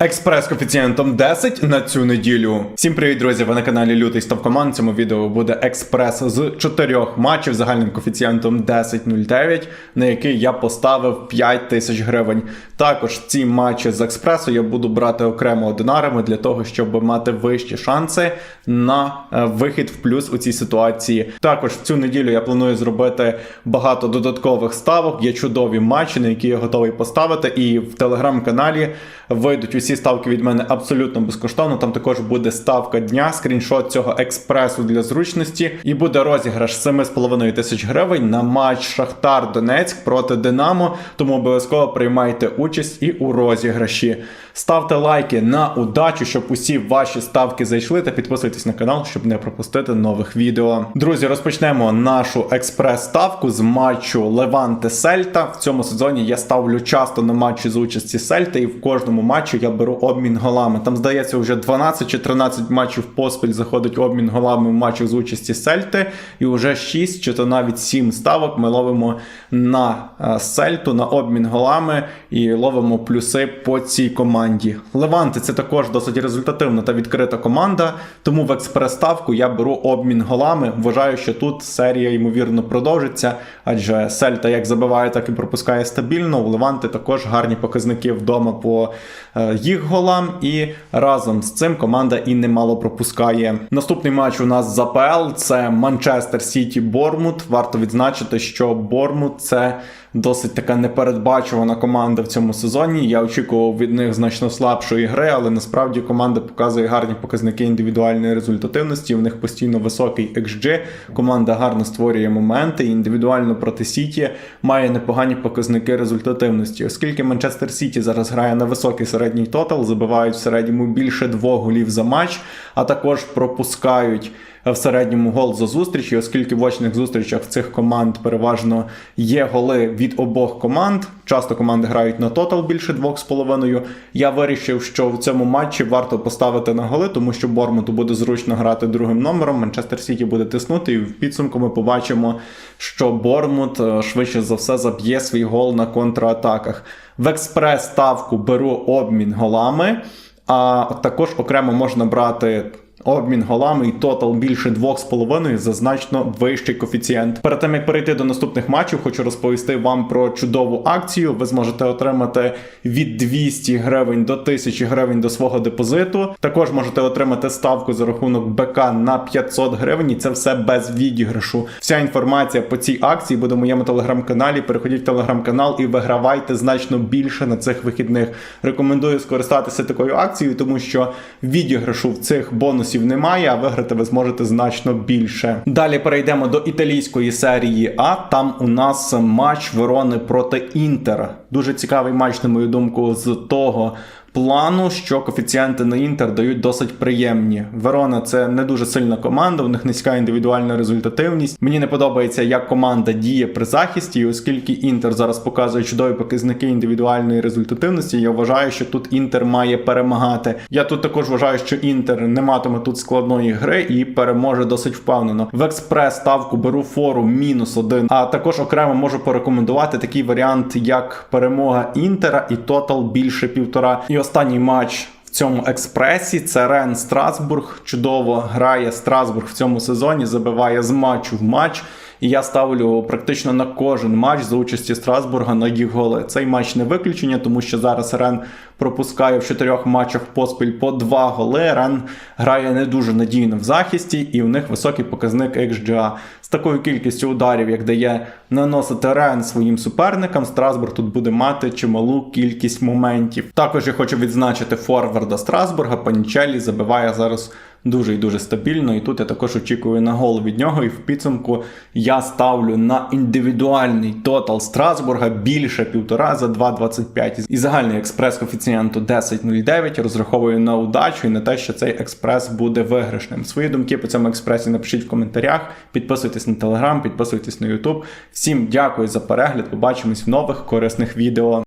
Експрес коефіцієнтом 10 на цю неділю. Всім привіт, друзі! Ви на каналі Лютий Ставкоман. Цьому відео буде експрес з чотирьох матчів загальним коефіцієнтом 10.09, на який я поставив 5 тисяч гривень. Також ці матчі з експресу я буду брати окремо одинарами для того, щоб мати вищі шанси на е, вихід в плюс у цій ситуації. Також в цю неділю я планую зробити багато додаткових ставок. Є чудові матчі, на які я готовий поставити. І в телеграм-каналі вийдуть усі ставки від мене абсолютно безкоштовно. Там також буде ставка дня, скріншот цього експресу для зручності. І буде розіграш 7,5 тисяч гривень на матч Шахтар Донецьк проти Динамо. Тому обов'язково приймайте участь і у розіграші. Ставте лайки на удачу, щоб усі ваші ставки зайшли, та підписуйтесь на канал, щоб не пропустити нових відео. Друзі, розпочнемо нашу експрес-ставку з матчу Леванте Сельта. В цьому сезоні я ставлю часто на матчі з участі Сельта, і в кожному матчі я беру обмін голами. Там здається, вже 12 чи 13 матчів поспіль заходить обмін голами в матчах з участі Сельти, і вже 6 чи то навіть 7 ставок ми ловимо на е, Сельту, на обмін голами і ловимо плюси по цій команді. Леванти це також досить результативна та відкрита команда, тому в експрес-ставку я беру обмін голами. Вважаю, що тут серія ймовірно продовжиться, адже Сельта як забиває, так і пропускає стабільно. У Леванти також гарні показники вдома по е, їх голам, і разом з цим команда і немало пропускає. Наступний матч у нас з АПЛ це Манчестер Сіті Бормут. Варто відзначити, що Бормут це досить така непередбачувана команда в цьому сезоні. Я очікував від них значно слабшої гри, але насправді команда показує гарні показники індивідуальної результативності. У них постійно високий XG. Команда гарно створює моменти. і Індивідуально проти Сіті має непогані показники результативності. Оскільки Манчестер Сіті зараз грає на високий середній тотал, забивають в середньому більше двох голів за матч, а також пропускають в середньому гол за зустріч, і оскільки в очних зустрічах цих команд переважно є голи від обох команд. Часто команди грають на тотал більше 2,5. Я вирішив, що в цьому матчі варто поставити на голи, тому що Бормуту буде зручно грати другим номером. Манчестер Сіті буде тиснути, і в підсумку ми побачимо, що Бормут е, швидше за все заб'є свій гол на контратаках. В експрес ставку беру обмін голами, а також окремо можна брати. Обмін голами і тотал більше 2,5 за значно вищий коефіцієнт. Перед тим як перейти до наступних матчів, хочу розповісти вам про чудову акцію. Ви зможете отримати від 200 гривень до 1000 гривень до свого депозиту. Також можете отримати ставку за рахунок БК на 500 гривень. І це все без відіграшу. Вся інформація по цій акції буде в моєму телеграм-каналі. Переходіть в телеграм-канал і вигравайте значно більше на цих вихідних. Рекомендую скористатися такою акцією, тому що відіграшу в цих бонусів немає, а виграти ви зможете значно більше. Далі перейдемо до італійської серії. А там у нас матч Верони проти Інтера. Дуже цікавий матч, на мою думку, з того. Плану, що коефіцієнти на інтер дають досить приємні. Верона це не дуже сильна команда, у них низька індивідуальна результативність. Мені не подобається, як команда діє при захисті, і оскільки інтер зараз показує чудові показники індивідуальної результативності, я вважаю, що тут інтер має перемагати. Я тут також вважаю, що інтер не матиме тут складної гри і переможе досить впевнено. В експрес ставку беру фору мінус один. А також окремо можу порекомендувати такий варіант, як перемога інтера і тотал більше півтора. І останній матч. В цьому експресі це Рен Страсбург. Чудово грає Страсбург в цьому сезоні, забиває з матчу в матч. І я ставлю практично на кожен матч за участі Страсбурга на їх голи. Цей матч не виключення, тому що зараз Рен пропускає в чотирьох матчах поспіль по два голи. Рен грає не дуже надійно в захисті, і у них високий показник XGA. З такою кількістю ударів, як дає наносити Рен своїм суперникам, Страсбург тут буде мати чималу кількість моментів. Також я хочу відзначити форварда Страсбурга. Панічелі забиває зараз дуже і дуже стабільно. І тут я також очікую на гол від нього. І в підсумку я ставлю на індивідуальний тотал Страсбурга більше півтора за 2,25. І загальний експрес коефіцієнту 10,09 розраховую на удачу і на те, що цей експрес буде виграшним. Свої думки по цьому експресі напишіть в коментарях. Підписуйтесь на телеграм, підписуйтесь на Ютуб. Всім дякую за перегляд. Побачимось в нових корисних відео.